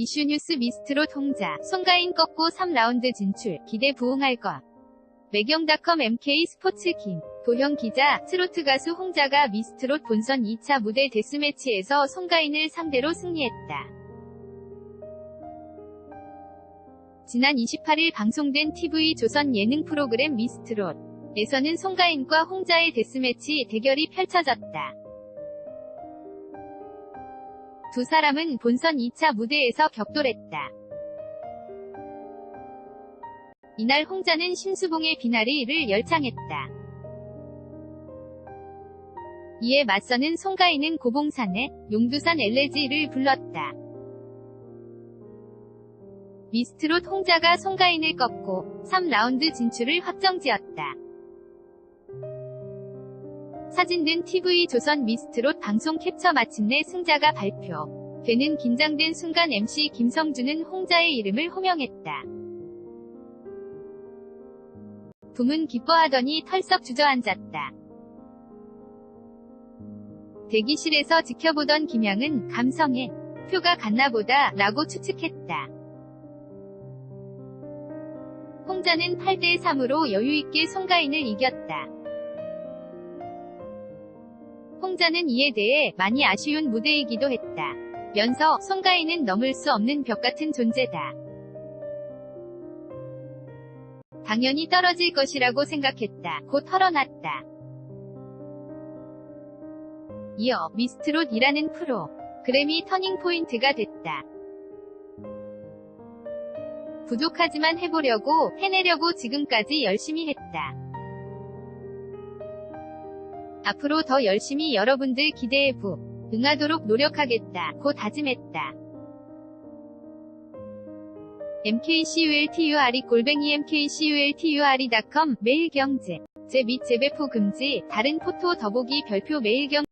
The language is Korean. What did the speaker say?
이슈뉴스 미스트롯 홍자, 송가인 꺾고 3라운드 진출, 기대 부응할 것. 매경닷컴 MK 스포츠 김, 도형 기자, 트로트 가수 홍자가 미스트롯 본선 2차 무대 데스매치에서 송가인을 상대로 승리했다. 지난 28일 방송된 TV 조선 예능 프로그램 미스트롯에서는 송가인과 홍자의 데스매치 대결이 펼쳐졌다. 두 사람은 본선 2차 무대에서 격돌했다. 이날 홍자는 신수봉의 비나리를 열창했다. 이에 맞서는 송가인은 고봉산의 용두산 엘레지를 불렀다. 미스트롯 홍자가 송가인을 꺾고 3라운드 진출을 확정지었다. 사진된 TV 조선 미스트롯 방송 캡처 마침내 승자가 발표 되는 긴장된 순간 MC 김성준은 홍자의 이름을 호명했다. 붐은 기뻐하더니 털썩 주저앉았다. 대기실에서 지켜보던 김양은 감성에 표가 갔나보다 라고 추측했다. 홍자는 8대3으로 여유있게 송가인을 이겼다. 홍자는 이에 대해 많이 아쉬운 무대이기도 했다. 면서 송가인은 넘을 수 없는 벽 같은 존재다. 당연히 떨어질 것이라고 생각했다. 곧 털어놨다. 이어 미스트롯이라는 프로 그램이 터닝포인트가 됐다. 부족하지만 해보려고 해내려고 지금까지 열심히 했다. 앞으로 더 열심히 여러분들 기대해 부 응하도록 노력하겠다 고 다짐했다. mkculture 골뱅이 mkculture.com 매일경제 제및 재배포 금지 다른 포토 더보기 별표 매일경